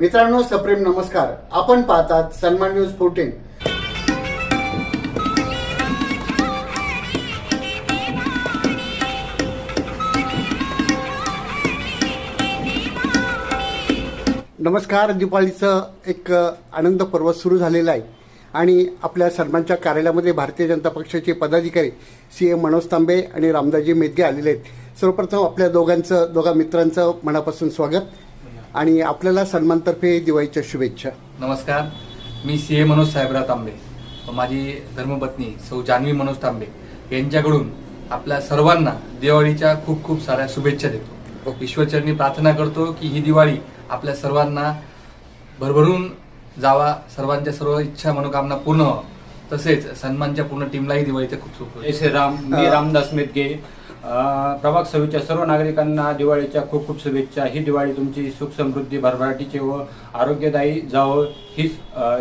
मित्रांनो सप्रेम नमस्कार. आपण पाहतात सन्मान न्यूज फोर्टीन नमस्कार. दिवाळीचं एक आनंद पर्व सुरू झालेलं आहे. आणि आपल्या सन्मानच्या कार्यालयामध्ये भारतीय जनता पक्षाचे पदाधिकारी सी एम मनोज तांबे आणि रामदाजी मेदगे आलेले आहेत. सर्वप्रथम आपल्या दोघांचं दोघा मित्रांचं मनापासून स्वागत. आणि आपल्याला सन्मानतर्फे दिवाळीच्या शुभेच्छा. नमस्कार. मी सी ए मनोज साहेबराव तांबे व माझी धर्मपत्नी सौ जान्हवी मनोज तांबे यांच्याकडून आपल्या सर्वांना दिवाळीच्या खूप खूप साऱ्या शुभेच्छा देतो. ईश्वरचरणी प्रार्थना करतो की ही दिवाळी आपल्या सर्वांना भरभरून जावा सर्वांच्या सर्व इच्छा मनोकामना पूर्ण व्हावं. तसेच सन्मानच्या पूर्ण टीमलाही दिवाळीच्या खूप खूप जय श्रीराम मी रामदास मेदगे प्रभाग सव्वीसच्या सर्व नागरिकांना दिवाळीच्या खूप खूप शुभेच्छा. ही दिवाळी तुमची सुख समृद्धी भरभराटीची व आरोग्यदायी जावं हीच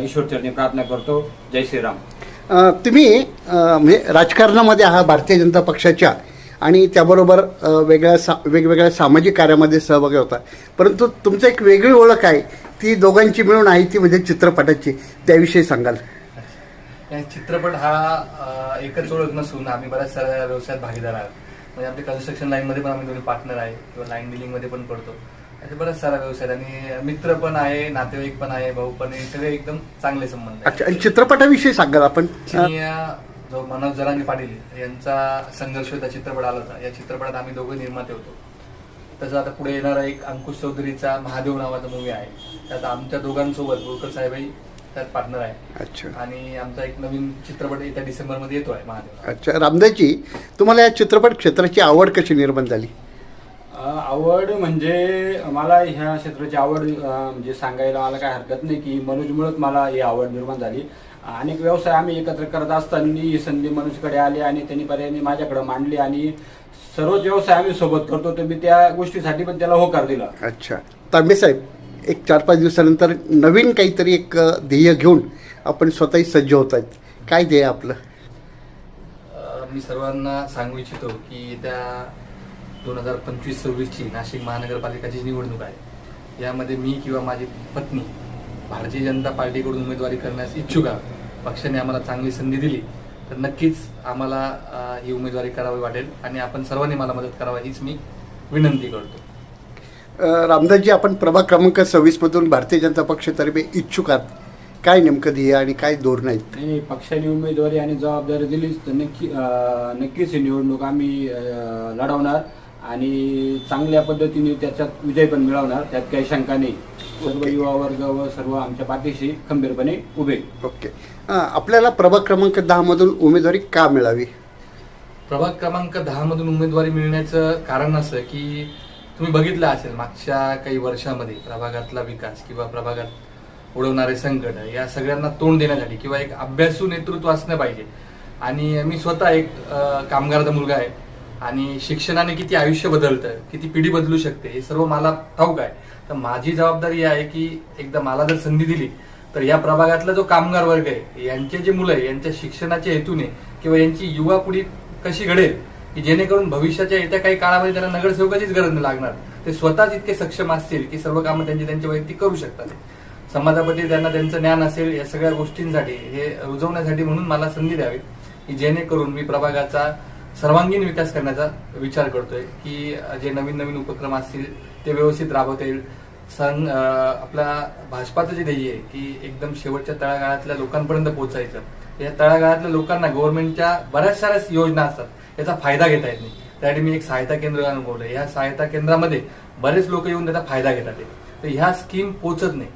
ईश्वरचरणी प्रार्थना करतो. जय श्रीराम. तुम्ही म्हणजे राजकारणामध्ये आहात भारतीय जनता पक्षाच्या आणि त्याबरोबर वेगळ्या सा वेगवेगळ्या सामाजिक कार्यामध्ये सहभागी होता. परंतु तुमचं एक वेगळी ओळख आहे ती दोघांची मिळून आहे ती म्हणजे चित्रपटाची. त्याविषयी सांगाल. चित्रपट हा एकच ओळख नसून आम्ही बऱ्याच साऱ्या व्यवसायात भागीदार आहोत. म्हणजे आपल्या कन्स्ट्रक्शन लाईनमध्ये पण आम्ही दोन्ही पार्टनर आहे किंवा लाईन बिलिंगमध्ये पण पडतो असे बऱ्याच साऱ्या व्यवसाय. आणि मित्र पण आहे नातेवाईक पण आहे भाऊ पण आहे सगळे एकदम चांगले संबंध अच्छा आणि चित्रपटाविषयी सांगाल आपण? चिनिया जो मनोज जरांगे पाटील यांचा संघर्ष होता चित्रपट आला होता. या चित्रपटात आम्ही दोघं निर्माते होतो. तसं आता पुढे येणारा एक अंकुश चौधरीचा महादेव नावाचा मूवी आहे. त्यात आमच्या दोघांसोबत बोरकर साहेबही त्यात पार्टनर आहे. अच्छा. आणि आमचा एक नवीन चित्रपट येत्या डिसेंबरमध्ये येतो आहे महादेव अच्छा रामदासजी तुम्हाला या चित्रपट क्षेत्राची आवड कशी निर्माण झाली? आवड म्हणजे मला ह्या क्षेत्राची आवड म्हणजे सांगायला मला काय हरकत नाही की मनोजमुळेच मला ही आवड निर्माण झाली. अनेक व्यवसाय आम्ही एकत्र करत असताना ही संधी मनोजकडे आली आणि त्यांनी पर्यायाने माझ्याकडे मांडली आणि सर्वच व्यवसाय आम्ही सोबत करतो. तर मी त्या गोष्टीसाठी पण त्याला होकार दिला. अच्छा. तांबे साहेब एक चार पाच दिवसानंतर नवीन काहीतरी एक ध्येय घेऊन आपण स्वतःही सज्ज होत आहेत. काय ध्येय आपलं? मी सर्वांना सांगू इच्छितो की त्या दोन हजार पंचवीस सव्वीसची नाशिक महानगरपालिकाची निवडणूक आहे. यामध्ये मी किंवा माझी पत्नी भारतीय जनता पार्टीकडून उमेदवारी करण्यास इच्छुक आहे पक्षाने आम्हाला चांगली संधी दिली तर नक्कीच आम्हाला ही उमेदवारी करावी वाटेल आणि आपण सर्वांनी मला मदत करावी हीच मी विनंती करतो. रामदासजी आपण प्रभाग क्रमांक सव्वीस मधून भारतीय जनता पक्षातर्फे इच्छुक आहात. काय नेमकं ध्येय आणि काय धोरण आहेत नाही नाही, पक्षाने उमेदवारी आणि जबाबदारी दिलीच तर नक्की अं, नक्कीच ही निवडणूक आम्ही अं, लढवणार आणि चांगल्या पद्धतीने त्याच्यात विजय पण मिळवणार त्यात काही शंका नाही. सर्व ओके. युवा वर्ग व सर्व आमच्या पाठीशी खंबीरपणे उभे ओके. आपल्याला प्रभाग क्रमांक दहा मधून उमेदवारी का मिळावी? प्रभाग क्रमांक दहा मधून उमेदवारी मिळण्याचं कारण असं की तुम्ही बघितलं असेल मागच्या काही वर्षामध्ये प्रभागातला विकास किंवा प्रभागात उडवणारे संकट या सगळ्यांना तोंड देण्यासाठी किंवा एक अभ्यासू नेतृत्व असणं पाहिजे. आणि मी स्वतः एक कामगारचा कामगाराचा मुलगा आहे आणि शिक्षणाने किती आयुष्य बदलतं किती पिढी बदलू शकते हे सर्व मला ठाऊक आहे. तर माझी जबाबदारी आहे की एकदा मला जर संधी दिली तर या प्रभागातला जो कामगार वर्ग आहे यांचे जे मुलं आहे यांच्या शिक्षणाच्या हेतूने किंवा यांची युवा पिढी कशी घडेल की जेणेकरून भविष्याच्या येत्या काही काळामध्ये त्यांना नगरसेवकाचीच गरज नाही लागणार. ते स्वतःच इतके सक्षम असतील की सर्व कामं त्यांची त्यांची वैयक्तिक करू शकतात. समाजाप्रती त्यांना त्यांचं ज्ञान असेल या सगळ्या गोष्टींसाठी हे रुजवण्यासाठी म्हणून मला संधी द्यावी की जेणेकरून मी प्रभागाचा सर्वांगीण विकास करण्याचा विचार करतोय की जे नवीन नवीन उपक्रम असतील ते व्यवस्थित राबवता येईल सण आपला भाजपाचं जे ध्येय आहे की एकदम शेवटच्या तळागाळातल्या लोकांपर्यंत पोहोचायचं. या तळागाळातल्या लोकांना गव्हर्नमेंटच्या बऱ्याच साऱ्या योजना असतात. याचा फायदा घेता येत नाही. त्यासाठी मी एक सहायता केंद्र अनुभवलं या सहायता केंद्रामध्ये बरेच लोक येऊन त्याचा फायदा घेतात तर ह्या स्कीम पोचत नाही.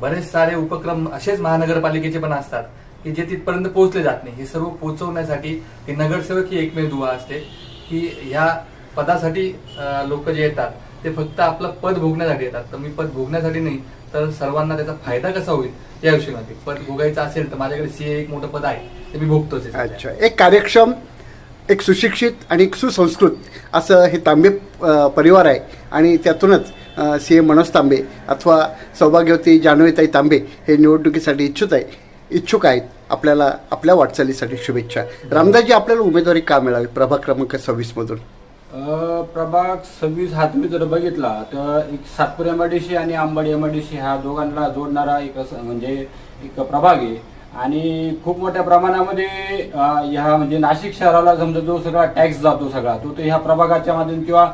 बरेच सारे उपक्रम असेच महानगरपालिकेचे पण असतात की जे तिथपर्यंत पोहोचले जात नाही. हे सर्व पोहोचवण्यासाठी हे नगरसेवक ही एकमेव दुवा असते की ह्या पदासाठी लोक जे येतात ते फक्त आपलं पद भोगण्यासाठी येतात. तर मी पद भोगण्यासाठी नाही तर सर्वांना त्याचा फायदा कसा होईल या विषयी पद भोगायचं असेल तर माझ्याकडे सीए एक मोठं पद आहे ते मी भोगतोच अच्छा. एक कार्यक्षम एक सुशिक्षित आणि एक सुसंस्कृत असं हे तांबे परिवार आहे. आणि त्यातूनच सी एम मनोज तांबे अथवा सौभाग्यवती जान्हवीताई तांबे हे निवडणुकीसाठी इच्छुक आहे. इच्छुक आहेत आपल्याला आपल्या वाटचालीसाठी शुभेच्छा. रामदासजी आपल्याला उमेदवारी का मिळावी? प्रभाग क्रमांक सव्वीसमधून प्रभाग सव्वीस हा तुम्ही जर बघितला तर एक सातपूर एमआयडीसी आणि आंबड एमआयडीसी ह्या दोघांना जोडणारा एक असं म्हणजे एक प्रभाग आहे. आणि खूप मोठ्या प्रमाणामध्ये ह्या म्हणजे नाशिक शहराला समजा जो सगळा टॅक्स जातो सगळा तो तो ह्या प्रभागाच्या माध्यम किंवा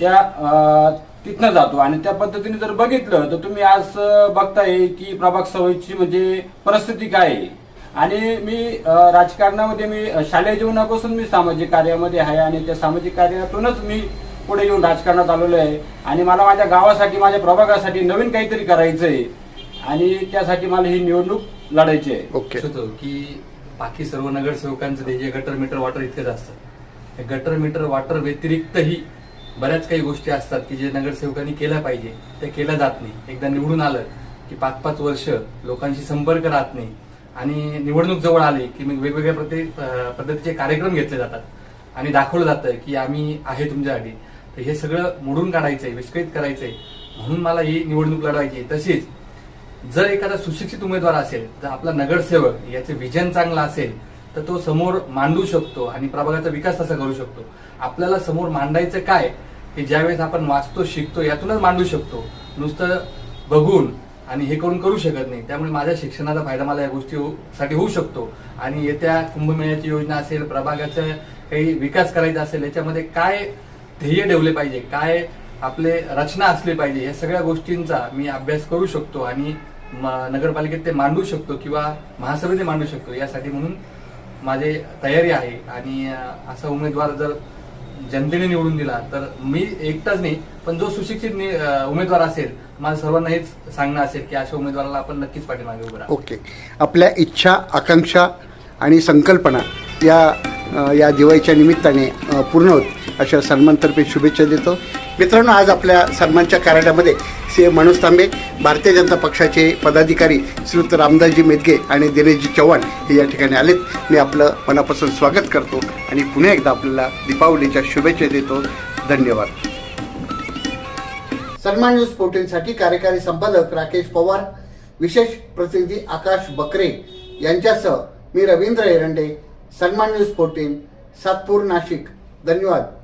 त्या तिथनं जातो. आणि त्या पद्धतीने जर बघितलं तर तुम्ही आज बघताय की प्रभाग सवयीची म्हणजे परिस्थिती काय आहे. आणि मी राजकारणामध्ये मी शालेय जीवनापासून मी सामाजिक कार्यामध्ये आहे आणि त्या सामाजिक कार्यातूनच मी पुढे येऊन राजकारणात आलेलो आहे. आणि मला माझ्या गावासाठी माझ्या प्रभागासाठी नवीन काहीतरी करायचं आहे आणि त्यासाठी मला ही निवडणूक लढायची. आहे ओके. होतो की बाकी सर्व नगरसेवकांचं ध्येय गटर मीटर वॉटर इतकंच असतं. हे गटर मीटर वॉटर व्यतिरिक्तही बऱ्याच काही गोष्टी असतात की जे नगरसेवकांनी केल्या पाहिजे. ते केल्या जात नाही. एकदा निवडून आलं की पाच पाच वर्ष लोकांशी संपर्क राहत नाही आणि निवडणूक जवळ आली की मग वेगवेगळ्या प्रति- अं, पद्धतीचे कार्यक्रम घेतले जातात आणि दाखवलं जातं की आम्ही आहे तुमच्यासाठी. तर हे सगळं मोडून काढायचंय विस्कळीत करायचंय. म्हणून मला ही निवडणूक लढवायची आहे. तशीच जर एखादा सुशिक्षित उमेदवार असेल जर आपला नगरसेवक याचे विजन चांगलं असेल तर तो समोर मांडू शकतो आणि प्रभागाचा विकास कसा करू शकतो. आपल्याला समोर मांडायचं काय हे ज्यावेळेस आपण वाचतो शिकतो यातूनच मांडू शकतो. नुसतं बघून आणि हे करून करू शकत नाही. त्यामुळे माझ्या शिक्षणाचा फायदा मला या गोष्टीसाठी होऊ शकतो. आणि येत्या कुंभमेळ्याची योजना असेल प्रभागाचा काही विकास करायचा असेल याच्यामध्ये काय ध्येय ठेवले पाहिजे काय आपले रचना असली पाहिजे या सगळ्या गोष्टींचा मी अभ्यास करू शकतो आणि म- नगरपालिकेत ते मांडू शकतो किंवा महासभेत ते मांडू शकतो यासाठी म्हणून माझे तयारी आहे. आणि असा उमेदवार जर जनतेने निवडून दिला तर मी एकटाच नाही पण जो सुशिक्षित नि- उमेदवार असेल माझं सर्वांना हेच सांगणं असेल की अशा उमेदवाराला आपण नक्कीच पाठीमागे उभं राहा ओके. आपल्या इच्छा आकांक्षा आणि संकल्पना या या दिवाळीच्या निमित्ताने पूर्ण होत अशा सन्मानतर्फे शुभेच्छा देतो. मित्रांनो आज आपल्या सन्मानच्या कार्यालयामध्ये सी एम मनोज तांबे भारतीय जनता पक्षाचे पदाधिकारी श्रीयुक्त रामदासजी मेदगे आणि दिनेशजी चव्हाण हे या ठिकाणी आलेत. मी आपलं मनापासून स्वागत करतो आणि पुन्हा एकदा आपल्याला दीपावलीच्या शुभेच्छा देतो. धन्यवाद. सन्मान न्यूज पोर्टलसाठी कार्यकारी संपादक राकेश पवार विशेष प्रतिनिधी आकाश बकरे यांच्यासह मी रवींद्र एरंडे सन्मान न्यूज पोर्टल सातपूर नाशिक. धन्यवाद.